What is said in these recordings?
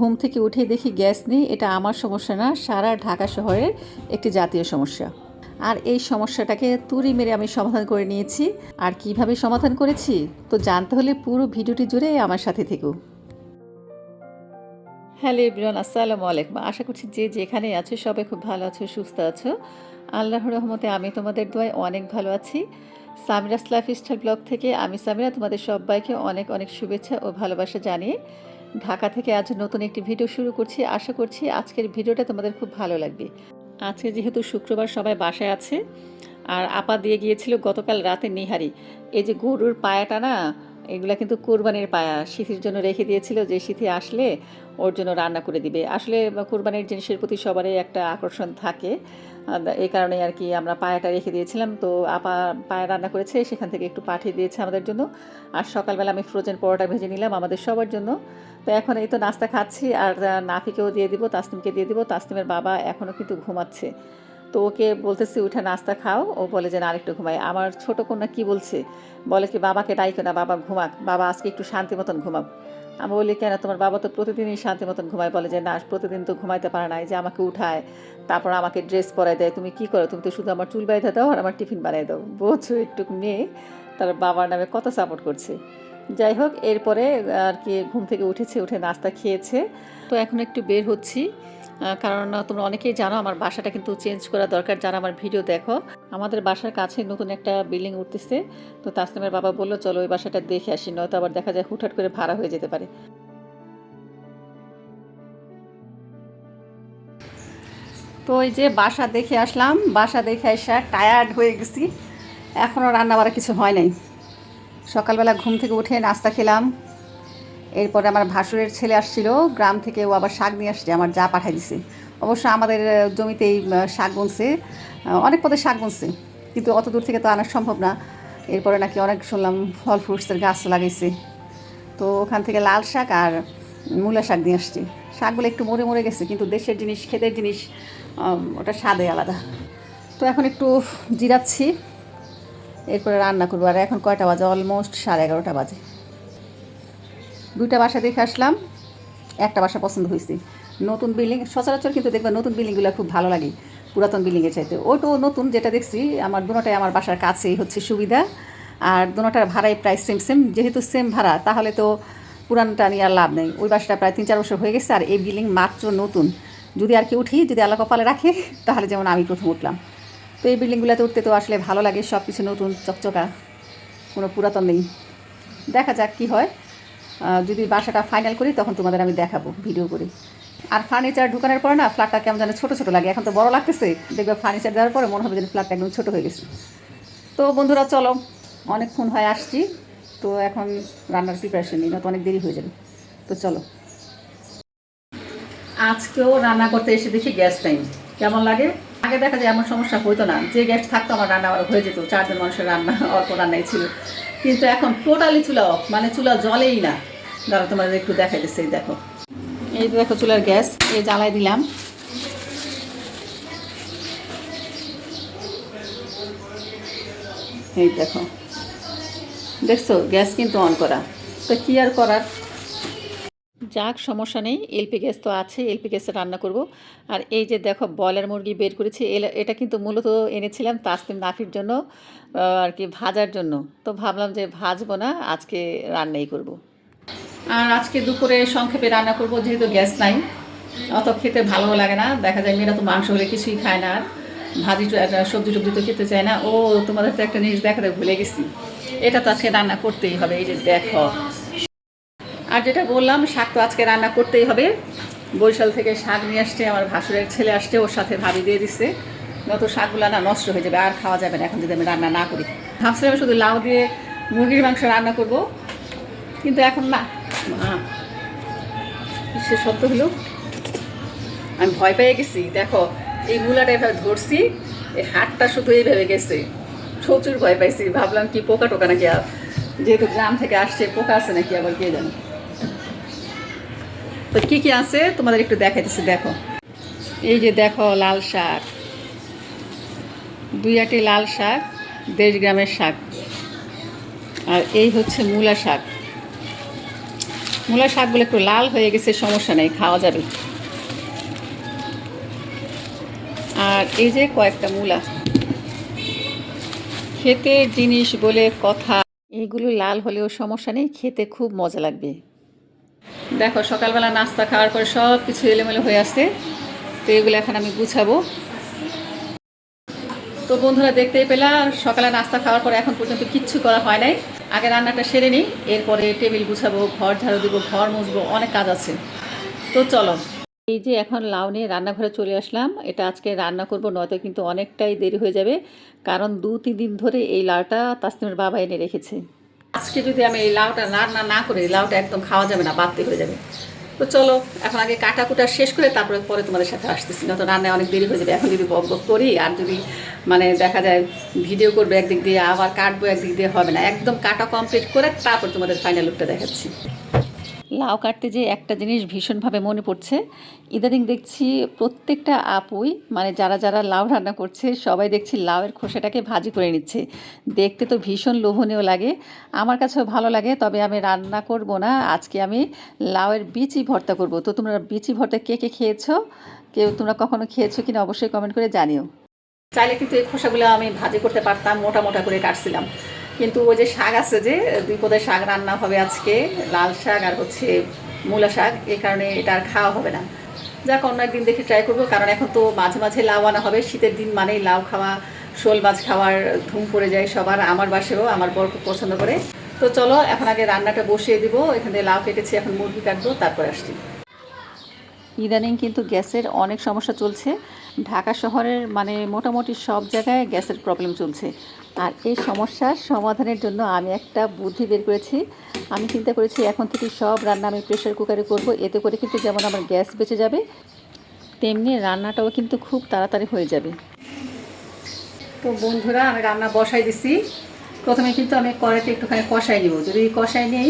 ঘুম থেকে উঠে দেখি গ্যাস নেই, এটা আমার সমস্যা না, সারা ঢাকা শহরের একটি জাতীয় সমস্যা। আর এই সমস্যাটাকে তুড়ি মেরে আমি সমাধান করে নিয়েছি। আর কীভাবে সমাধান করেছি? তো জানতে হলে পুরো ভিডিওটি জুড়ে আমার সাথে থেকো। হ্যালো ইব্রান আসসালামু আলাইকুম। আশা করছি যে যেখানে আছো সবাই খুব ভালো আছো, সুস্থ আছো। আল্লাহর রহমতে আমি তোমাদের দোয়ায় অনেক ভালো আছি। সামিরাস লাইফ স্টাইল ব্লগ থেকে আমি সামিরা তোমাদের সবাইকে অনেক অনেক শুভেচ্ছা ও ভালোবাসা জানিয়ে ঢাকা থেকে আজ নতুন একটি ভিডিও শুরু করছি। আশা করছি আজকের ভিডিওটা তোমাদের খুব ভালো লাগবে। আজকে যেহেতু শুক্রবার সবাই বাসায় আছে, আর আপা দিয়ে গিয়েছিল গতকাল রাতে নিহারি। এই যে গরুর পায়াটা না এগুলা কিন্তু কোরবানির পায়া সিথির জন্য রেখে দিয়েছিল যে সিথি আসলে ওর জন্য রান্না করে দিবে। আসলে কোরবানির জিনিসের প্রতি সবারই একটা আকর্ষণ থাকে। এই কারণে আর কি আমরা পায়াটা রেখে দিয়েছিলাম। তো আপা পায়া রান্না করেছে, সেখান থেকে একটু পাঠিয়ে দিয়েছে আমাদের জন্য। আর সকালবেলা আমি ফ্রোজেন পরোটা ভেজে নিলাম আমাদের সবার জন্য। তো এখন এই তো নাস্তা খাচ্ছি, আর নাফিকেও দিয়ে দিব, তাসনিমকে দিয়ে দিব। তাসনিমের বাবা এখনও কিন্তু ঘুমাচ্ছে। তো ওকে বলতেছি, উঠে নাস্তা খাও। ও বলে যে, না, আরেকটু ঘুমাই। আমার ছোট কন্যা কি বলছে? বলে কি, বাবাকে ডাইকো না, বাবা ঘুমাক। বাবা আজকে একটু শান্তি মতন ঘুমাক। আমি বলি, কেন? তোমার বাবা তো প্রতিদিনই শান্তি মতন ঘুমায়। বলে যে, না, প্রতিদিন তো ঘুমাইতে পারে না যে, আমাকে উঠায়, তারপর আমাকে ড্রেস পরাই দেয়। তুমি কি করো? তুমি তো শুধু আমার চুল বাইতে দাও আর আমার টিফিন বানিয়ে দাও। বোঝো একটু মেয়ে, তার বাবার নামে কত সাপোর্ট করছে। যাই হোক, এরপরে আর কি ঘুম থেকে উঠেছে, উঠে নাস্তা খেয়েছে। তো এখন একটু বের হচ্ছি। কারণ তোমরা অনেকেই জানো আমার বাসাটা কিন্তু চেঞ্জ করা দরকার। যারা আমার ভিডিও দেখো, আমাদের বাসার কাছে নতুন একটা বিল্ডিং উঠতেছে। তো তাসলিমের বাবা বলল, চলো ওই বাসাটা দেখে আসি। নয়তো আবার দেখা যায় হুটহাট করে ভাড়া হয়ে যেতে পারে। তো ওই যে বাসা দেখে আসলাম, বাসা দেখে আসা টায়ার্ড হয়ে গেছি। এখনও রান্না বাড়া কিছু হয় নাই। সকালবেলা ঘুম থেকে উঠে নাস্তা খেলাম। এরপরে আমার ভাসুরের ছেলে আসছিল, গ্রাম থেকে ও আবার শাক নিয়ে আসছে, আমার যা পাঠাই দিছে। অবশ্য আমাদের জমিতেই শাক বুনছে অনেক পদের শাক বুনছে, কিন্তু অত দূর থেকে তো আনা সম্ভব না। এরপরে নাকি অনেক শুনলাম ফল ফ্রুটসের গাছ লাগাইছে। তো ওখান থেকে লাল শাক আর মূলা শাক নিয়ে আসছি। শাকগুলো একটু মরে মরে গেছে, কিন্তু দেশের জিনিস, ক্ষেতের জিনিস ওটা স্বাদে আলাদা। তো এখন একটু জিরাচ্ছি, এরপরে রান্না করব, আর এখন কয়টা বাজে? অলমোস্ট সাড়ে এগারোটা বাজে। দুইটা বাসা দেখে আসলাম, একটা বাসা পছন্দ হয়েছে। নতুন বিল্ডিং, সচরাচর কিন্তু দেখবেন নতুন বিল্ডিংগুলো খুব ভালো লাগে, পুরাতন বিল্ডিংয়ের চাইতে। ওইটাও নতুন যেটা দেখছি, আমার দুটোটাই আমার বাসার কাছেই হচ্ছে সুবিধা। আর দুটোটার ভাড়াই প্রায় সেম সেম যেহেতু সেম ভাড়া, তাহলে তো পুরানটা নিয়ে আর লাভ নেই। ওই বাসাটা প্রায় তিন চার বছর হয়ে গেছে, আর এই বিল্ডিং মাত্র নতুন। যদি আর কি উঠি, যদি আল্লাহ কপালে রাখে, তাহলে যেমন আমি প্রথম উঠলাম। তো এই বিল্ডিংগুলোতে উঠতে তো আসলে ভালো লাগে সব কিছু নতুন, চকচকা, কোনো পুরাতন নেই। দেখা যাক কি হয়। যদি বাসাটা ফাইনাল করি, তখন তোমাদের আমি দেখাবো ভিডিও করে। আর ফার্নিচার ঢুকানোর পরে না ফ্ল্যাটটা কেমন যেন ছোটো ছোটো লাগে। এখন তো বড় লাগতেছে। দেখবে ফার্নিচার দেওয়ার পরে মনে হবে যেন ফ্ল্যাটটা একদম ছোটো হয়ে গেছে। তো বন্ধুরা, চলো, অনেকক্ষণ হয় আসছি। তো এখন রান্নার প্রিপারেশন নিই না তো অনেক দেরি হয়ে যাবে। তো চলো। আজকেও রান্না করতে এসে দেখি গ্যাস টাইম কেমন লাগে? আগে দেখা যায় এমন সমস্যা হতো না। যে গ্যাস থাকতো, আমার রান্না আবার হয়ে যেত। চারজন মানুষের রান্না, অল্প রান্নাই ছিল। কিন্তু এখন টোটালি চুলা অফ মানে চুলা জ্বলেই না। দাঁড়া তোমাদের একটু দেখাই দিচ্ছে দেখো। এই তো দেখো চুলার গ্যাস, এই জ্বালাই দিলাম। এই দেখো। দেখছ, গ্যাস কিন্তু অন করা। তো কি আর করার? যাক, সমস্যা নেই, এলপি গ্যাস তো আছে, এলপি গ্যাসে রান্না করব। আর এই যে দেখো, ব্রয়লার মুরগি বের করেছি এটা কিন্তু মূলত এনেছিলাম তাসলিম নাফির জন্য আর কি ভাজার জন্য। তো ভাবলাম যে ভাজবো না, আজকে রান্নাই করব। আর আজকে দুপুরে সংক্ষেপে রান্না করব, যেহেতু গ্যাস নাই, অত খেতে ভালো লাগে না। দেখা যায় মেয়েরা তো মাংস হলে কিছুই খায় না আর। ভাজি সবজি টবজি তো খেতে চায় না। ও তোমাদের তো একটা জিনিস দেখাতে ভুলে গেছি। এটা তো আজকে রান্না করতেই হবে, এই যে দেখো। আর যেটা বললাম, শাক তো আজকে রান্না করতেই হবে। বরিশাল থেকে শাক নিয়ে আসছে, আমার ভাসুরের ছেলে আসছে, ওর সাথে ভাবি দিয়ে দিচ্ছে। নয়তো শাকগুলো না নষ্ট হয়ে যাবে, আর খাওয়া যাবে না, এখন যদি আমি রান্না না করি। ভাবছিলাম শুধু লাউ দিয়ে মুরগির মাংস রান্না করব কিন্তু এখন না কিসের শব্দ হলো, আমি ভয় পেয়ে গেছি। দেখো, এই মূলাটা এভাবে ধরছি, এই হাতটা শুধু এইভাবে গেছে। প্রচুর ভয় পাইছি, ভাবলাম কি পোকা টোকা নাকি আর যেহেতু গ্রাম থেকে আসছে, পোকা আছে নাকি আবার কে জানে। তো কি কি আছে তোমাদের একটু দেখাইতেছি, দেখো। এই যে দেখো, লাল শাক। দুই আটি লাল শাক, দেশ গ্রামের শাক। আর এই হচ্ছে মূলা শাক। মূলা শাকগুলো একটু লাল হয়ে গেছে, সমস্যা নেই, খাওয়া যাবে। আর এই যে কয়েকটা মূলা। খেতে জিনিস বলে কথা এইগুলো লাল হলেও সমস্যা নেই, খেতে খুব মজা লাগবে। দেখো, সকালবেলা নাস্তা খাওয়ার পরে সব কিছু এলোমেলো হয়ে আসছে, তো এগুলো এখন আমি গুছাবো। তো বন্ধুরা দেখতেই পেলাম, সকালে নাস্তা খাওয়ার পরে এখন পর্যন্ত কিচ্ছু করা হয় নাই। আগে রান্নাটা সেরে নিই, এরপরে টেবিল গুছাবো, ঘর ঝাড়ু দেবো, ঘর মুছবো, অনেক কাজ আছে। তো চলো। এই যে এখন লাউ নিয়ে রান্নাঘরে চলে আসলাম। এটা আজকে রান্না করব, নয়তো কিন্তু অনেকটাই দেরি হয়ে যাবে, কারণ দু তিন দিন ধরে এই লাউটা তাসনিমের বাবা এনে রেখেছে। আজকে যদি আমি এই লাউটা রান্না না করি, লাউটা একদম খাওয়া যাবে না, বাড়তি হয়ে যাবে। তো চলো, এখন আগে কাটা কুটা শেষ করে তারপরে পরে তোমাদের সাথে আসতেছি। না তো রান্নায় অনেক দেরি হয়ে যাবে। এখন যদি বক বক করি, আর যদি মানে দেখা যায় ভিডিও করব একদিক দিয়ে, আবার কাটবো একদিক দিয়ে, হবে না। একদম কাটা কমপ্লিট করে তারপর তোমাদের ফাইনাল লুকটা দেখাচ্ছি। লাউ কাটতে যে একটা জিনিস ভীষণভাবে মনে পড়ছে। ইদানিং দেখছি প্রত্যেকটা আপুই মানে যারা যারা লাউ রান্না করছে, সবাই দেখছি লাউয়ের খোসাটাকে ভাজি করে নিচ্ছে। দেখতে তো ভীষণ লোভনীয় লাগে। আমার কাছেও ভালো লাগে, তবে আমি রান্না করব না। আজকে আমি লাউয়ের বিচি ভর্তা করব। তো তোমরা বিচি ভর্তা কে কে খেয়েছো? কেউ তোমরা কখনো খেয়েছো কিনা অবশ্যই কমেন্ট করে জানিও। চাইলে কিন্তু এই খোসাগুলো আমি ভাজি করতে পারতাম, মোটা মোটা করে কাটছিলাম। কিন্তু ওই যে শাক আছে যে, দুই পদের শাক রান্না হবে আজকে, লাল শাক আর হচ্ছে মূলা শাক এই কারণে এটা আর খাওয়া হবে না। যাক, অন্য একদিন দেখে ট্রাই করব, কারণ এখন তো মাঝে মাঝে লাউ আনা হবে। শীতের দিন মানেই লাউ খাওয়া, শোল মাছ খাওয়ার ধুম পড়ে যায় সবার, আমার বাসেও আমার বর খুব পছন্দ করে। তো চলো, এখন আগে রান্নাটা বসিয়ে দিব। এখান থেকে লাউ কেটেছি, এখন মুরগি কাটবো, তারপর আসছি। ইদানিং কিন্তু গ্যাসের অনেক সমস্যা চলছে। ঢাকা শহরের মানে মোটামুটি সব জায়গায় গ্যাসের প্রবলেম চলছে। আর এই সমস্যার সমাধানের জন্য আমি একটা বুদ্ধি বের করেছি। আমি চিন্তা করেছি এখন থেকে সব রান্না আমি প্রেশার কুকারে করব। এতে করে কিন্তু যেমন আমার গ্যাস বেঁচে যাবে, তেমনি রান্নাটাও কিন্তু খুব তাড়াতাড়ি হয়ে যাবে। তো বন্ধুরা, আমি রান্না বসাই দিছি। প্রথমে কিন্তু আমি কড়াইতে একটুখানি কষাই নিব। যদি কষাই নেই,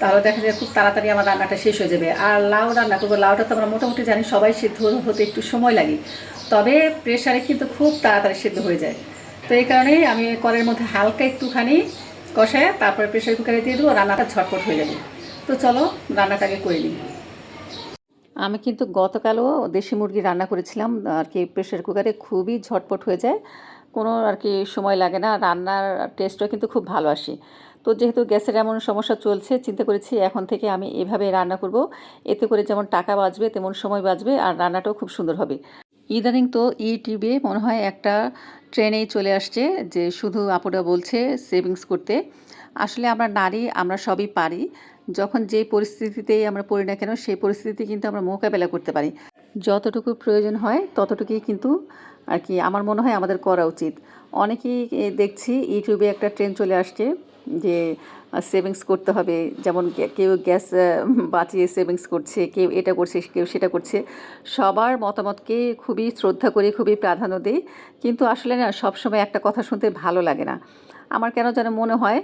তাহলে দেখা যায় খুব তাড়াতাড়ি আমার রান্নাটা শেষ হয়ে যাবে। আর লাউ রান্না করব, লাউটা তো আমরা মোটামুটি জানি সবাই সিদ্ধ হতে একটু সময় লাগে। তবে প্রেশারে কিন্তু খুব তাড়াতাড়ি সিদ্ধ হয়ে যায়। তো এই কারণে আমি কড়াইয়ের মধ্যে হালকা একটুখানি কষায় তারপরে প্রেশার কুকারে দিয়ে দেবো, রান্নাটা ঝটপট হয়ে যাবে। তো চলো রান্নাটাকে করে নিই। আমি কিন্তু গতকালও দেশি মুরগি রান্না করেছিলাম, আর কি প্রেশার কুকারে খুবই ঝটপট হয়ে যায়। কোনো আর কি সময় লাগে না, রান্নার টেস্টও কিন্তু খুব ভালো আসে। তো যেহেতু গ্যাসের এমন সমস্যা চলছে, চিন্তা করেছি এখন থেকে আমি এভাবে রান্না করব। এতে করে যেমন টাকা বাঁচবে, তেমন সময় বাঁচবে, আর রান্নাটাও খুব সুন্দর হবে। ইদানিং তো ইউটিউবে মনে হয় একটা ট্রেনেই চলে আসছে যে শুধু আপুরা বলছে সেভিংস করতে। আসলে আমরা নারী, আমরা সবই পারি। যখন যে পরিস্থিতিতেই আমরা পড়ি না কেন, সেই পরিস্থিতি কিন্তু আমরা মোকাবেলা করতে পারি। যতটুকু প্রয়োজন হয়, ততটুকুই কিন্তু আর কি আমার মনে হয় আমাদের করা উচিত। অনেকেই দেখছি ইউটিউবে একটা ট্রেন চলে আসছে যে সেভিংস করতে হবে। যেমন কেউ গ্যাস বাঁচিয়ে সেভিংস করছে, কেউ এটা করছে, কেউ সেটা করছে। সবার মতামতকে খুবই শ্রদ্ধা করি, খুবই প্রাধান্য দিই। কিন্তু আসলে না, সবসময় একটা কথা শুনতে ভালো লাগে না। আমার কেন যেন মনে হয়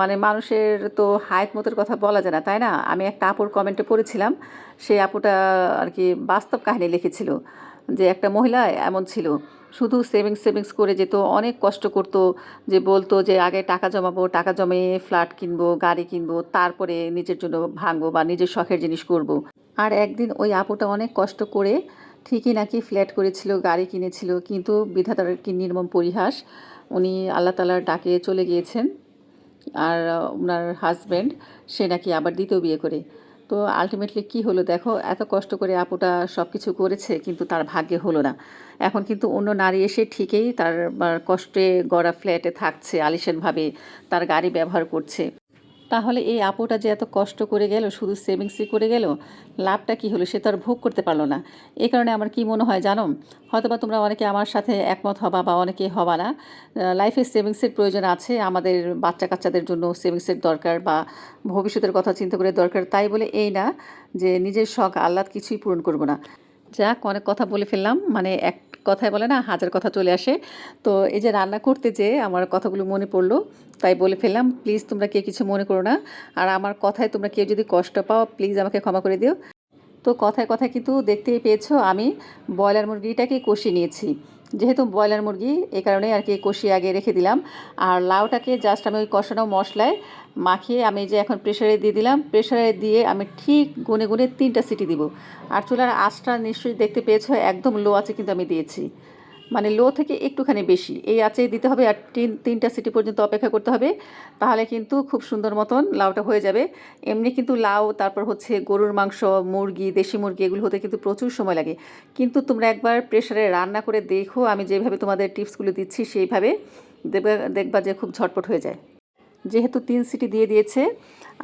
মানে মানুষের তো হায়াত মতের কথা বলা যায় না, তাই না? আমি একটা আপুর কমেন্টে পড়েছিলাম, সেই আপুটা আর কি বাস্তব কাহিনী লিখেছিল। যে একটা মহিলা এমন ছিল, শুধু সেভিংস সেভিংস করে যেত, অনেক কষ্ট করতো, যে বলতো যে আগে টাকা জমাবো, টাকা জমিয়ে ফ্ল্যাট কিনবো, গাড়ি কিনবো, তারপরে নিজের জন্য ভাঙবো বা নিজের শখের জিনিস করব। আর একদিন ওই আপুটা অনেক কষ্ট করে ঠিকই নাকি ফ্ল্যাট করেছিল, গাড়ি কিনেছিল, কিন্তু বিধাতার কি নির্মম পরিহাস, উনি আল্লাহ তালার ডাকে চলে গিয়েছেন আর ওনার হাজব্যান্ড সে নাকি আবার দ্বিতীয় বিয়ে করে তো আলটিমেটলি কি হলো? দেখো, এত কষ্ট করে আপুটা সব কিছু করেছে, কিন্তু তার ভাগ্যে হলো না। এখন কিন্তু অন্য নারী এসে ঠিকই তার কষ্টে গড়া ফ্ল্যাটে থাকছে, আলিশানভাবে তার গাড়ি ব্যবহার করছে। তাহলে এই আপুটা যে এত কষ্ট করে গেল, শুধু সেভিংসই করে গেল, লাভটা কি হলো? সে তো আর ভোগ করতে পারল না। এই কারণে আমার কি মনে হয় জানো? হয়তোবা তোমরা অনেকে আমার সাথে একমত হবা বা অনেকে হবা না। লাইফে সেভিংসের প্রয়োজন আছে, আমাদের বাচ্চা কাচ্চাদের জন্য সেভিংসের দরকার বা ভবিষ্যতের কথা চিন্তা করে দরকার। তাই বলে এই না যে, নিজের শখ আহ্লাদ কিছুই পূরণ করব না। যাক, অনেক কথা বলে ফেললাম। মানে এক কথায় বলে না, হাজার কথা চলে আসে। তো এই যে রান্না করতে যে আমার কথাগুলো মনে পড়ল, তাই বলে ফেললাম। প্লিজ তোমরা কেউ কিছু মনে করো না। আর আমার কথায় তোমরা কেউ যদি কষ্ট পাও, প্লিজ আমাকে ক্ষমা করে দিও। তো কথায় কথায় কিন্তু দেখতেই পেয়েছ, আমি ব্রয়লার মুরগিটাকে কষিয়ে নিয়েছি। যেহেতু ব্রয়লার মুরগি এই কারণে আর কি কষিয়ে আগে রেখে দিলাম। আর লাউটাকে জাস্ট আমি ওই কষানো মশলায় মাখিয়ে আমি যে এখন প্রেশারে দিয়ে দিলাম প্রেশারে দিয়ে আমি ঠিক গুনে গুনে তিনটা সিটি দিব। আর চুলার আঁচটা নিশ্চয়ই দেখতে পেয়েছ, একদম লো আছে কিন্তু আমি দিয়েছি। মানে লো থেকে একটুখানি বেশি। এই আঁচে দিতে হবে আর তিন, তিনটা সিটি পর্যন্ত অপেক্ষা করতে হবে। তাহলে কিন্তু খুব সুন্দর মতন লাউটা হয়ে যাবে। এমনি কিন্তু লাউ, তারপর হচ্ছে গরুর মাংস, মুরগি, দেশি মুরগি, এগুলো হতে কিন্তু প্রচুর সময় লাগে। কিন্তু তোমরা একবার প্রেশারে রান্না করে দেখো, আমি যেভাবে তোমাদের টিপসগুলো দিচ্ছি সেইভাবে দেখবে দেখবা যে খুব ঝটপট হয়ে যায়। যেহেতু তিন সিটি দিয়ে দিয়েছে,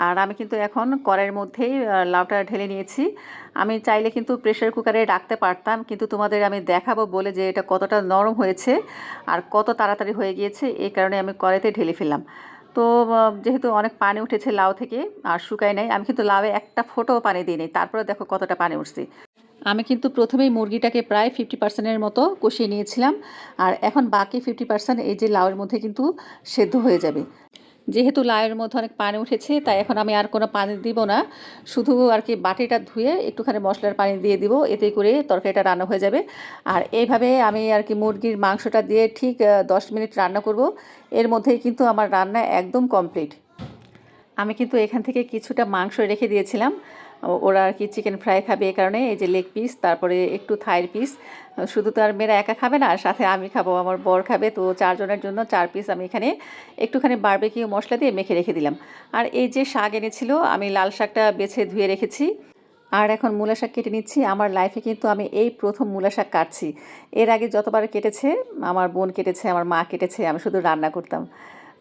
আর আমি কিন্তু এখন কড়াইয়ের মধ্যেই লাউটা ঢেলে নিয়েছি। আমি চাইলে কিন্তু প্রেশার কুকারে রাখতে পারতাম, কিন্তু তোমাদের আমি দেখাবো বলে যে এটা কতটা নরম হয়েছে আর কত তাড়াতাড়ি হয়ে গিয়েছে, এই কারণে আমি কড়াইতে ঢেলে ফেললাম। তো যেহেতু অনেক পানি উঠেছে লাউ থেকে আর শুকায় নাই, আমি কিন্তু লাউয়ে একটা ফোটোও পানি দিই দিইনি, তারপরে দেখো কতটা পানি উঠছে। আমি কিন্তু প্রথমেই মুরগিটাকে প্রায় ফিফটি পার্সেন্টের মতো কষিয়ে নিয়েছিলাম, আর এখন বাকি ফিফটি পার্সেন্ট এই যে লাউয়ের মধ্যে কিন্তু সেদ্ধ হয়ে যাবে। যেহেতু লাউয়ের মধ্যে অনেক পানি উঠেছে, তাই এখন আমি আর কোনো পানি দিব না। শুধু আর কি বাটিটা ধুয়ে একটুখানি মশলার পানি দিয়ে দিব, এতে করে তরকারিটা রান্না হয়ে যাবে। আর এইভাবে আমি আর কি মুরগির মাংসটা দিয়ে ঠিক দশ মিনিট রান্না করব। এর মধ্যেই কিন্তু আমার রান্না একদম কমপ্লিট। আমি কিন্তু এখান থেকে কিছুটা মাংস রেখে দিয়েছিলাম। ওরা আর কি চিকেন ফ্রাই খাবে এই কারণে, এই যে লেগ পিস তারপরে একটু থাইয়ের পিস শুধু তো আর মেয়েরা একা খাবে না, আর সাথে আমি খাব, আমার বর খাবে। তো চারজনের জন্য চার পিস আমি এখানে একটুখানি বারবেকিউ মশলা দিয়ে মেখে রেখে দিলাম। আর এই যে শাক এনেছিল, আমি লাল শাকটা বেছে ধুয়ে রেখেছি। আর এখন মূলা শাক কেটে নিচ্ছি। আমার লাইফে কিন্তু আমি এই প্রথম মূলা শাক কাটছি। এর আগে যতবার কেটেছে, আমার বোন কেটেছে, আমার মা কেটেছে, আমি শুধু রান্না করতাম।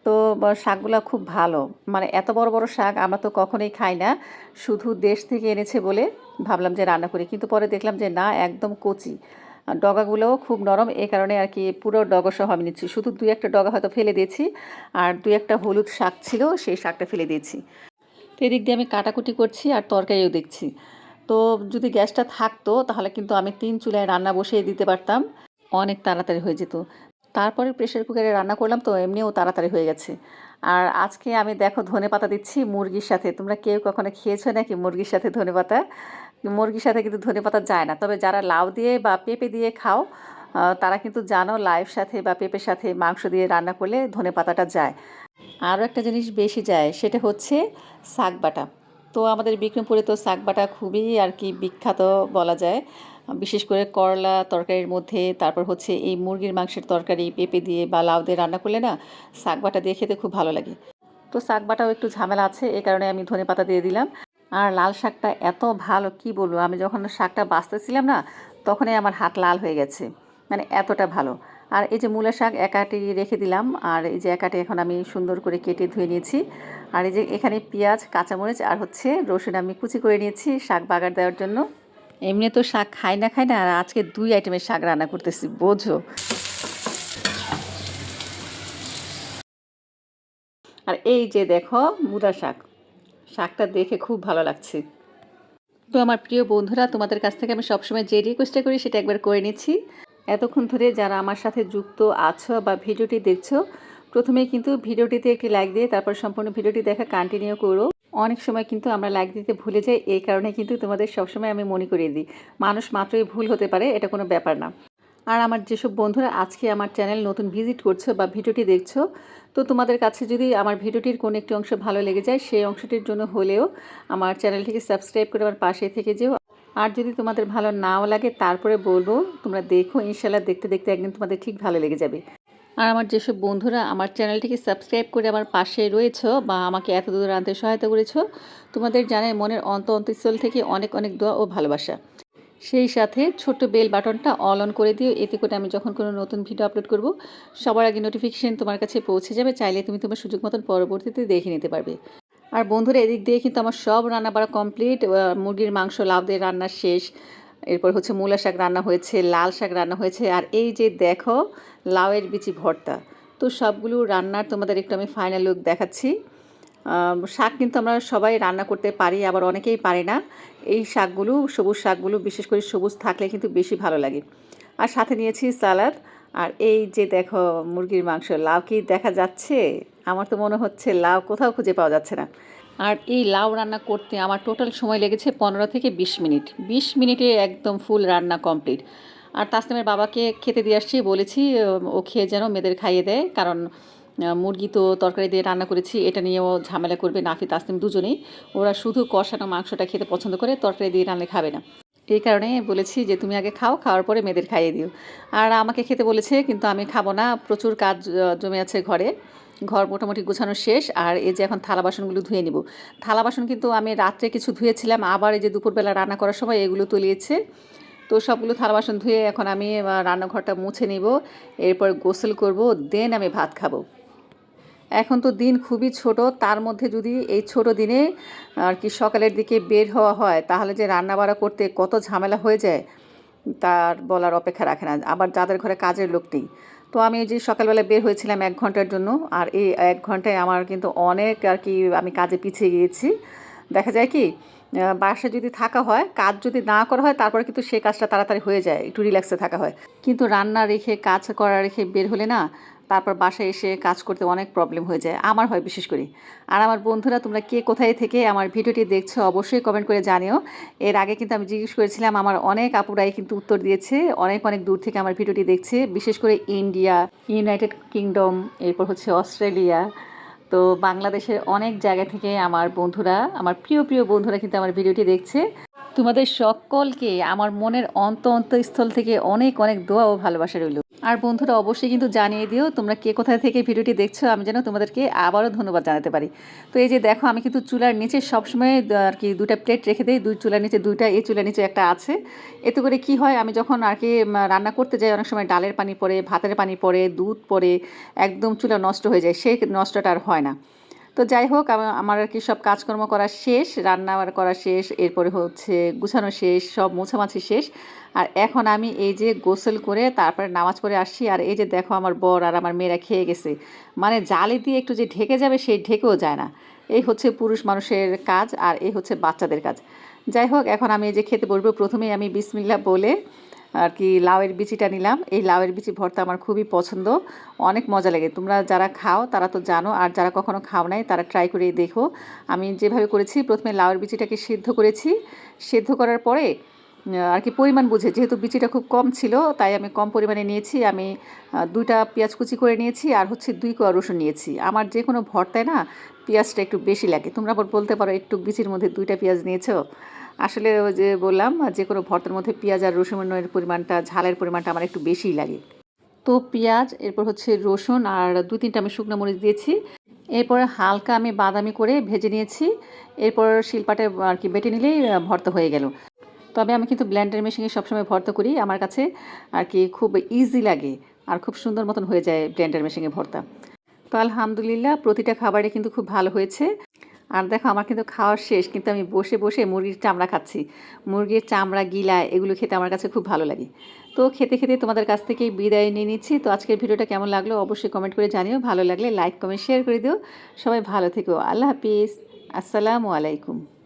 তো শাকগুলো খুব ভালো। মানে এত বড় বড় শাক আমরা তো কখনোই খাই না। শুধু দেশ থেকে এনেছে বলে ভাবলাম যে রান্না করি। কিন্তু পরে দেখলাম যে না, একদম কচি। ডগাগুলোও খুব নরম। এই কারণে আর কি পুরো ডগা সহ আমি নিচ্ছি। শুধু দুই একটা ডগা হয়তো ফেলে দিয়েছি আর দুই একটা হলুদ শাক ছিল, সেই শাকটা ফেলে দিয়েছি। তো এদিক দিয়ে আমি কাটাকুটি করছি আর তরকারিও দেখছি। তো যদি গ্যাসটা থাকতো তাহলে কিন্তু আমি তিন চুলায় রান্না বসিয়ে দিতে পারতাম। অনেক তাড়াতাড়ি হয়ে যেত। তারপরে প্রেশার কুকারে রান্না করলাম তো এমনিও তাড়াতাড়ি হয়ে গেছে। আর আজকে আমি দেখো ধনে পাতা দিচ্ছি মুরগির সাথে। তোমরা কেউ কখনো খেয়েছো নাকি মুরগির সাথে ধনে পাতা? মুরগির সাথে কিন্তু ধনে পাতা যায় না। তবে যারা লাউ দিয়ে বা পেঁপে দিয়ে খাও তারা কিন্তু জানো লাউয়ের সাথে বা পেঁপের সাথে মাংস দিয়ে রান্না করলে ধনে পাতাটা যায়। আরও একটা জিনিস বেশি যায়, সেটা হচ্ছে শাক বাটা। তো আমাদের বিক্রমপুরে তো শাক বাটা খুবই আর কি বিখ্যাত বলা যায়। বিশেষ করে করলা তরকারির মধ্যে, তারপর হচ্ছে এই মুরগির মাংসের তরকারি পেঁপে দিয়ে বা লাউ দিয়ে রান্না করলে না, শাক বাটা দিয়ে খেতে খুব ভালো লাগে। তো শাক বাটাও একটু ঝামেলা আছে এই কারণে আমি ধনে পাতা দিয়ে দিলাম। আর লাল শাকটা এত ভালো, কি বলব? আমি যখন শাকটা বাছতেছিলাম না, তখনই আমার হাত লাল হয়ে গেছে। মানে এতটা ভালো। আর এই যে মূলা শাক একাটি রেখে দিলাম, আর এই যে একাটি এখন আমি সুন্দর করে কেটে ধুয়ে নিয়েছি। আর এই যে এখানে পেঁয়াজ, কাঁচামরিচ আর হচ্ছে রসুন আমি কুচি করে নিয়েছি শাক বাগার দেওয়ার জন্য। এমনি তো শাক খাই না খাই না, আর আজকে দুই আইটেমের শাক রান্না করতেছি, বোঝো। আর এই যে দেখো মুলা শাক। শাকটা দেখে খুব ভালো লাগছে। তো আমার প্রিয় বন্ধুরা, তোমাদের কাছ থেকে আমি সবসময় যে রিকোয়েস্টটা করি, সেটা একবার করে নিচ্ছি। এতক্ষণ ধরে যারা আমার সাথে যুক্ত আছো বা ভিডিওটি দেখছ প্রথমে কিন্তু ভিডিওটিতে একটি লাইক দিয়ে, তারপর সম্পূর্ণ ভিডিওটি দেখা কন্টিনিউ করো। অনেক সময় কিন্তু আমরা লাইক দিতে ভুলে যাই, এই কারণে কিন্তু তোমাদের সবসময় আমি মনে করিয়ে দিই, মানুষ মাত্রই ভুল হতে পারে, এটা কোনো ব্যাপার না। আর আমার যেসব বন্ধুরা আজকে আমার চ্যানেল নতুন ভিজিট করছ বা ভিডিওটি দেখছ, তো তোমাদের কাছে যদি আমার ভিডিওটির কোনো একটি অংশ ভালো লেগে যায়, সেই অংশটির জন্য হলেও আমার চ্যানেলটিকে সাবস্ক্রাইব করে আমার পাশে থেকে যেও। আর যদি তোমাদের ভালো নাও লাগে, তারপরে বলব, তোমরা দেখো ইনশাল্লাহ দেখতে দেখতে একদিন তোমাদের ঠিক ভালো লেগে যাবে। আর আমার যেসব বন্ধুরা আমার চ্যানেলটিকে সাবস্ক্রাইব করে আমার পাশে রয়েছো বা আমাকে এত দূর আনতে সহায়তা করেছ, তোমাদের জানাই মনের অন্ত অন্তঃস্থল থেকে অনেক অনেক দোয়া ও ভালোবাসা। সেই সাথে ছোট্ট বেল বাটনটা অল অন করে দিও, এতে করে আমি যখন কোনো নতুন ভিডিও আপলোড করব, সবার আগে নোটিফিকেশান তোমার কাছে পৌঁছে যাবে, চাইলে তুমি তোমার সুযোগ মতন পরবর্তীতে দেখে নিতে পারবে। আর বন্ধুরা, এদিক দিয়ে কিন্তু আমার সব রান্না বাড়া কমপ্লিট মুরগির মাংস লাভ দিয়ে রান্না শেষ এরপর হচ্ছে মূলা শাক রান্না হয়েছে, লাল শাক রান্না হয়েছে, আর এই যে দেখো, লাউয়ের বিচি ভর্তা। তো সবগুলো রান্নার তোমাদের একটু আমি ফাইনাল লুক দেখাচ্ছি। শাক কিন্তু আমরা সবাই রান্না করতে পারি, আবার অনেকেই পারে না। এই শাকগুলো, সবুজ শাকগুলো, বিশেষ করে সবুজ থাকলে কিন্তু বেশি ভালো লাগে। আর সাথে নিয়েছি সালাদ। আর এই যে দেখো, মুরগির মাংস, লাউ কি দেখা যাচ্ছে? আমার তো মনে হচ্ছে লাউ কোথাও খুঁজে পাওয়া যাচ্ছে না। আর এই লাউ রান্না করতে আমার টোটাল সময় লেগেছে পনেরো থেকে বিশ মিনিট। বিশ মিনিটে একদম ফুল রান্না কমপ্লিট। আর তাসনিমের বাবাকে খেতে দিয়ে আসছি, বলেছি ও খেয়ে যেন মেয়েদের খাইয়ে দেয়। কারণ মুরগি তো তরকারি দিয়ে রান্না করেছি, এটা নিয়েও ঝামেলা করবে নাফি, তাসনিম দুজনেই। ওরা শুধু কষানো মাংসটা খেতে পছন্দ করে, তরকারি দিয়ে রান্না খাবে না। এই কারণে বলেছি যে, তুমি আগে খাও, খাওয়ার পরে মেয়েদের খাইয়ে দিও। আর আমাকে খেতে বলেছে, কিন্তু আমি খাব না, প্রচুর কাজ জমে আছে ঘরে। ঘর মোটামুটি গোছানো শেষ, আর এই যে এখন থালা বাসনগুলো ধুয়ে নিব। থালা বাসন কিন্তু আমি রাত্রে কিছু ধুয়েছিলাম, আবার এই যে দুপুরবেলা রান্না করার সময় এগুলো তলিয়েছে। তো সবগুলো থালা বাসন ধুয়ে এখন আমি রান্নাঘরটা মুছে নিব, এরপর গোসল করব, দেন আমি ভাত খাব। এখন তো দিন খুবই ছোট, তার মধ্যে যদি এই ছোট দিনে, আর কি সকালের দিকে বের হওয়া হয়, তাহলে যে রান্না বাড়া করতে কত ঝামেলা হয়ে যায়, তার বলার অপেক্ষা রাখে না। আবার যাদের ঘরে কাজের লোক নেই। তো আমি যে সকালবেলা বের হয়েছিলাম এক ঘণ্টার জন্য, আর এই এক ঘন্টায় আমার কিন্তু অনেক আর কি আমি কাজে পিছিয়ে গিয়েছি। দেখা যায় কি বাসায় যদি থাকা হয়, কাজ যদি না করা হয়, তারপরে কিন্তু সেই কাজটা তাড়াতাড়ি হয়ে যায়, একটু রিল্যাক্সে থাকা হয়। কিন্তু রান্না রেখে, কাজ করা রেখে বের হলে না তারপর বাসায় এসে কাজ করতে অনেক প্রবলেম হয়ে যায়। আমার হয় বিশেষ করে। আর আমার বন্ধুরা, তোমরা কে কোথায় থেকে আমার ভিডিওটি দেখছ, অবশ্যই কমেন্ট করে জানিও। এর আগে কিন্তু আমি জিজ্ঞেস করেছিলাম, আমার অনেক আপুরাই কিন্তু উত্তর দিয়েছে, অনেক অনেক দূর থেকে আমার ভিডিওটি দেখছে, বিশেষ করে ইন্ডিয়া ইউনাইটেড কিংডম এরপর হচ্ছে অস্ট্রেলিয়া তো বাংলাদেশের অনেক জায়গা থেকে আমার বন্ধুরা, আমার প্রিয় প্রিয় বন্ধুরা কিন্তু আমার ভিডিওটি দেখছে। তোমাদের সকলকে আমার মনের অন্ত অন্তঃস্থল থেকে অনেক অনেক দোয়া ও ভালোবাসা রইল। আর বন্ধুরা, অবশ্যই কিন্তু জানিয়ে দিও তোমরা কে কোথায় থেকে ভিডিওটি দেখছ, আমি যেন তোমাদেরকে আবারও ধন্যবাদ জানাতে পারি। তো এই যে দেখো, আমি কিন্তু চুলার নিচে সবসময় আর কি দুটা প্লেট রেখে দিই, দুই চুলার নিচে দুইটা, এই চুলার নিচে একটা আছে। এতে করে কি হয়, আমি যখন আর কি রান্না করতে যাই, অনেক সময় ডালের পানি পড়ে, ভাতের পানি পড়ে, দুধ পড়ে, একদম চুলা নষ্ট হয়ে যায়, সেই নষ্টটা আর হয় না। তো যাই হোক, আমা- আমার আর কি সব কাজকর্ম করা শেষ রান্না করা শেষ, এরপরে হচ্ছে গুছানো শেষ, সব মোছামাছি শেষ। আর এখন আমি এই যে গোসল করে তারপরে নামাজ পড়ে আসছি, আর এই যে দেখো আমার বর আর আমার মেয়েরা খেয়ে গেছে। মানে জালি দিয়ে একটু যে ঢেকে যাবে, সেই ঢেকেও যায় না। এই হচ্ছে পুরুষ মানুষের কাজ, আর এই হচ্ছে বাচ্চাদের কাজ। যাই হোক, এখন আমি এই যে খেতে বলব প্রথমেই আমি বিসমিল্লা বলে আর কি লাউয়ের বিচিটা নিলাম। এই লাউয়ের বিচি ভর্তা আমার খুবই পছন্দ। অনেক মজা লাগে। তোমরা যারা খাও, তারা তো জানো, আর যারা কখনো খাও নাই, তারা ট্রাই করে দেখো। আমি যেভাবে করেছি, প্রথমে লাউয়ের বিচিটাকে সিদ্ধ করেছি। সিদ্ধ করার পরে আর কি পরিমাণ বুঝে। যেহেতু বিচিটা খুব কম ছিল, তাই আমি কম পরিমাণে নিয়েছি। আমি দুইটা পেঁয়াজ কুচি করে নিয়েছি আর হচ্ছে দুই কোয়া রসুন নিয়েছি। আমার যে কোনো ভর্তায় না, পেঁয়াজটা একটু বেশি লাগে। তোমরা আবার বলতে পারো, একটু বিচির মধ্যে দুইটা পেঁয়াজ নিয়েছো? আসলে ওই যে বললাম যে কোনো ভর্তার মধ্যে পেঁয়াজ আর রসুনের পরিমাণটা, ঝালের পরিমাণটা আমার একটু বেশিই লাগে। তো পেঁয়াজ, এরপর হচ্ছে রসুন আর দু তিনটা আমি শুকনো মরিচ দিয়েছি। এরপর হালকা আমি বাদামি করে ভেজে নিয়েছি। এরপর শিলপাটে আর কি বেটে নিলেই ভর্তা হয়ে গেল। তবে আমি কিন্তু ব্লেন্ডার মেশিনে সবসময় ভর্তা করি। আমার কাছে আর কি খুব ইজি লাগে আর খুব সুন্দর মতন হয়ে যায় ব্লেন্ডার মেশিনে ভর্তা। তো আলহামদুলিল্লাহ, প্রতিটা খাবারে কিন্তু খুব ভালো হয়েছে। আর দেখো, আমার কিন্তু খাওয়ার শেষ, কিন্তু আমি বসে বসে মুরগির চামড়া খাচ্ছি। মুরগির চামড়া, গিলা, এগুলো খেতে আমার কাছে খুব ভালো লাগে। তো খেতে খেতে তোমাদের কাছ থেকে বিদায় নিয়ে নিচ্ছি। তো আজকের ভিডিওটা কেমন লাগল অবশ্যই কমেন্ট করে জানিও। ভালো লাগলে লাইক কমেন্ট শেয়ার করে দিও। সবাই ভালো থেকো। আল্লাহ হাফিজ। আসসালামু আলাইকুম।